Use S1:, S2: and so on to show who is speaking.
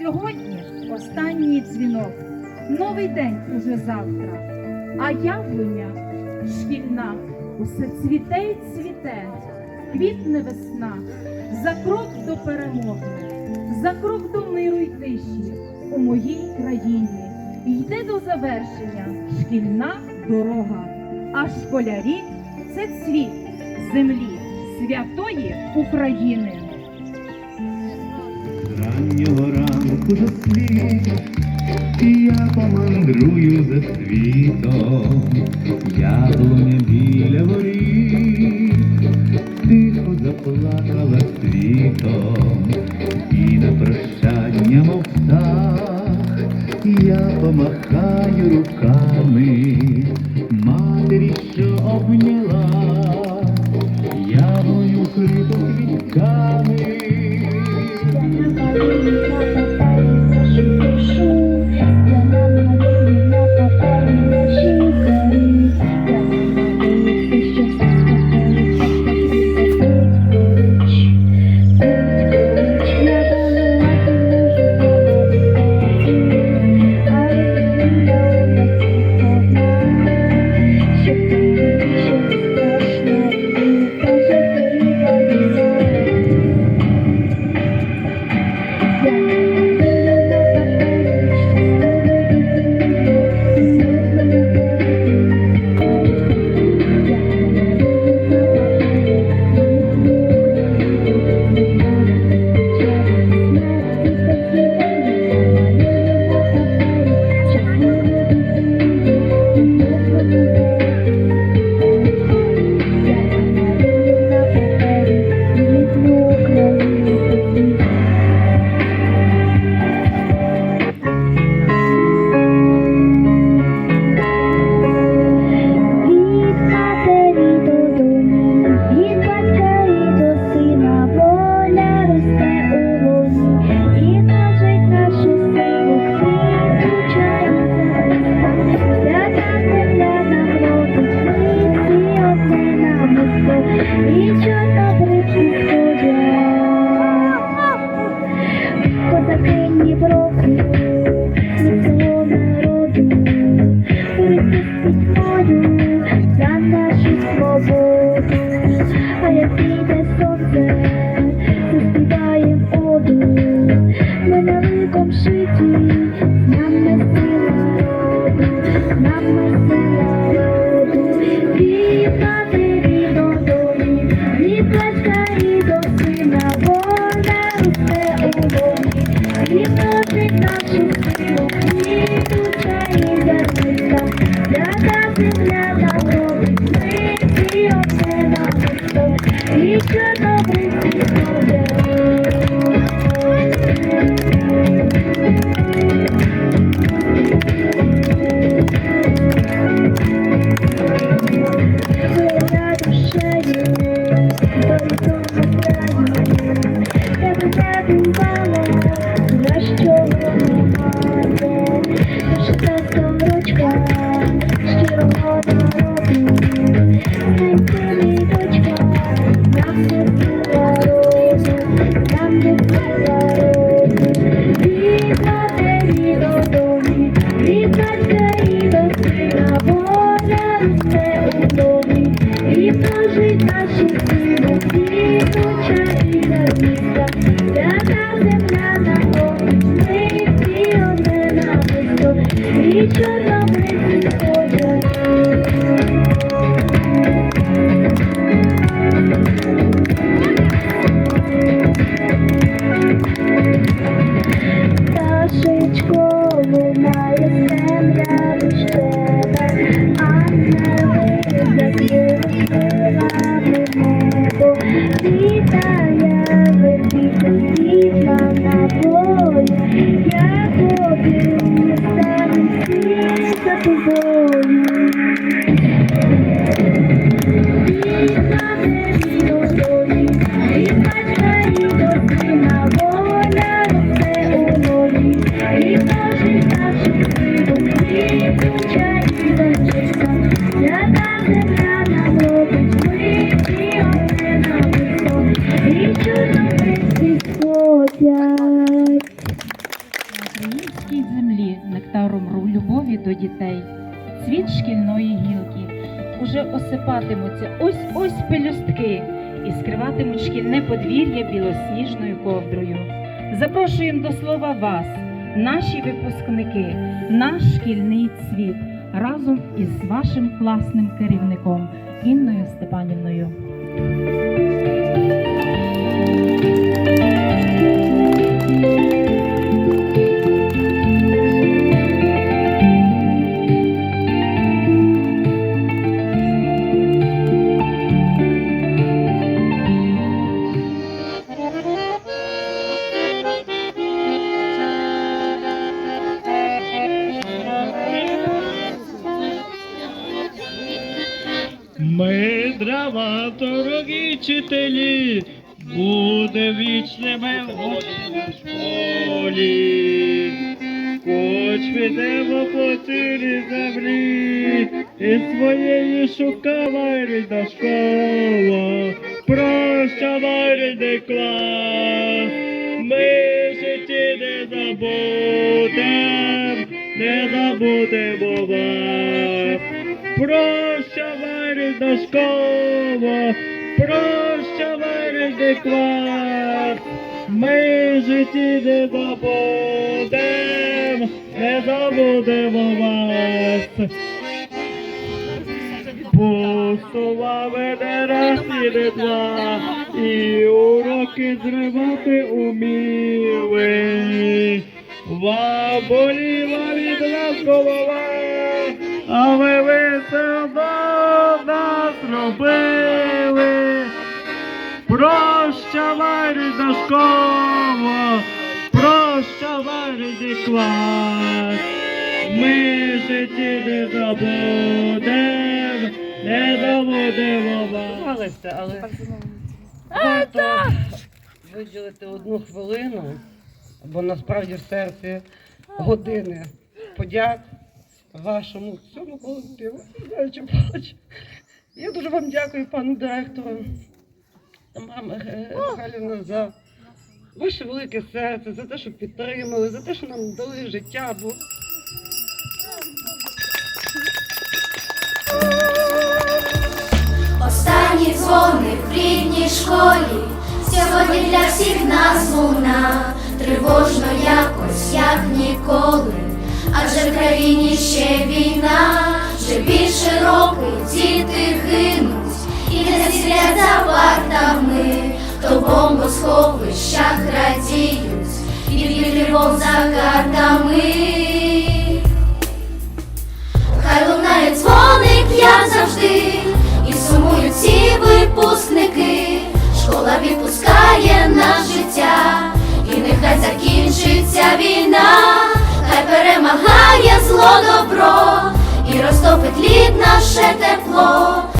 S1: Сьогодні останній дзвінок, новий день уже завтра, а яблуня шкільна усе цвіте й цвіте, квітне весна, за крок до перемоги, за крок до миру й тиші у моїй країні. Йде до завершення шкільна дорога, а школярі це цвіт землі святої України.
S2: дуже світ, і я помандрую за світом, яблуня біля воріт, тихо заплакала світом, і на прощання мов птах я помахаю руками.
S3: Kita ya bersama На українській землі нектаром любові до
S1: дітей, цвіт шкільної гілки. Уже осипатимуться ось-ось пелюстки і скриватимуть шкільне подвір'я білосніжною ковдрою. Запрошуємо до слова вас, наші випускники, наш шкільний цвіт разом із вашим класним керівником Інною Степанівною.
S4: Дрова, дорогі вчителі, буде вічними в школі. Хоч підемо по цілій землі, і своєї шукала рідна школа. Прощавай, рідний клас, ми в житті не забудем, не забудемо вас. Прощавай, школа, прощавай, рідний. Ми житті не забудем, не забудемо вас. Пустова веде раз і і уроки зривати уміли. Вам боліла від нас голова, а ви весело нас робили. Прощавай, рідна школа, прощавай, рідний клас. Ми житті не забудем, не забудемо вас.
S5: Але варто виділити одну хвилину, бо насправді в серці години подяк вашому цьому колективу. Я дуже вам дякую, пану директору, мама Галівна, за ваше велике серце, за те, що підтримали, за те, що нам дали життя. Бо
S6: Останні дзвони в рідній школі, сьогодні для всіх нас луна, тривожно якось, як ніколи, адже в країні ще війна, вже більше років бомбосховищах радіють, і від тривог за картами. Хай лунає дзвоник, як завжди, і сумують всі випускники. Школа відпускає нас життя, і нехай закінчиться війна, хай перемагає зло добро, і розтопить лід наше тепло.